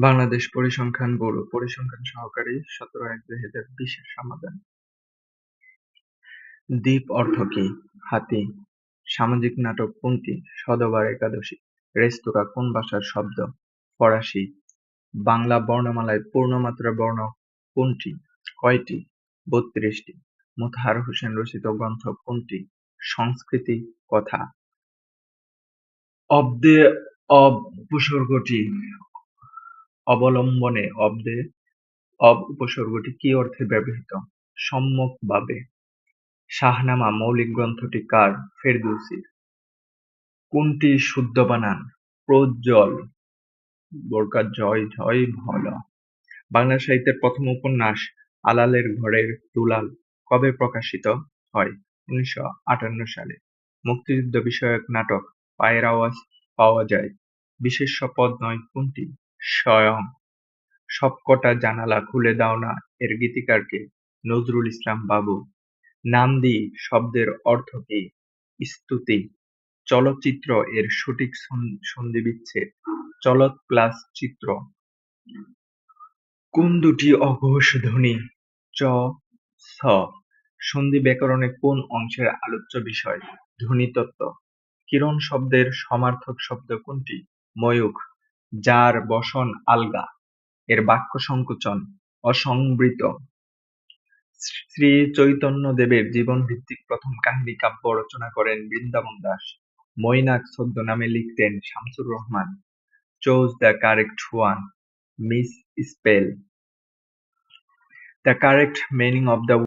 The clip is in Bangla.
বাংলাদেশ পরিসংখ্যান ব্যুরো পরিসংখ্যান সহকারী সতেরো এক দুই হাজার বিশের সমাধান। দ্বীপ অর্থ কি? হাতি। সামাজিক নাটক কোনটি? সদবার একাদশী। রেস্তোরাঁ কোন ভাষার শব্দ? ফরাসি। বাংলা বর্ণমালায় পূর্ণমাত্রা বর্ণ কোনটি? কয়টি? বত্রিশটি। মোতাহার হোসেন রচিত গ্রন্থ কোনটি? সংস্কৃতি কথা। অব্দে অব উপসর্গটি অবলম্বনে অব্দে, অব উপসর্গটি কি অর্থে ব্যবহৃত? সম্যকভাবে শাহনামা মৌলিক গ্রন্থটি কার? ফেরদৌসির। কোনটি শুদ্ধ বানান প্রজ্জ্বল বোরকার জয় জয়, ভল। বাংলা সাহিত্যের প্রথম উপন্যাস, আলালের ঘরের দুলাল, কবে প্রকাশিত হয়? উনিশশো আটান্ন সালে। মুক্তিযুদ্ধ বিষয়ক নাটক, পায়ের আওয়াজ পাওয়া যায়। বিশেষ্য পদ নয় কোনটি? স্বয়ং। সবকটা জানালা খুলে দাও না, এর গীতিকারকে নজরুল ইসলাম বাবু। নান্দি শব্দের অর্থ কি? স্তুতি। চলচ্চিত্র এর সঠিক সন্ধিবিচ্ছেদ চলত প্লাস চিত্র। কোন দুটি অঘোষ ধ্বনি? চ ছ সন্ধি ব্যাকরণে কোন অংশের আলোচ্য বিষয়? ধ্বনিতত্ত্ব কিরণ শব্দের সমার্থক শব্দ কোনটি? ময়ূখ। যার বসন আলগা। এর বাক্য সংকোচন, অসংবৃত। শ্রী চৈতন্যদেবের জীবনভিত্তিক প্রথম কাহিনী কাব্য রচনা করেন বৃন্দাবন দাস। মৈনাক ছদ্মনামে লিখতেন Shamsur Rahman. Choose the correct one miss spell the correct meaning of the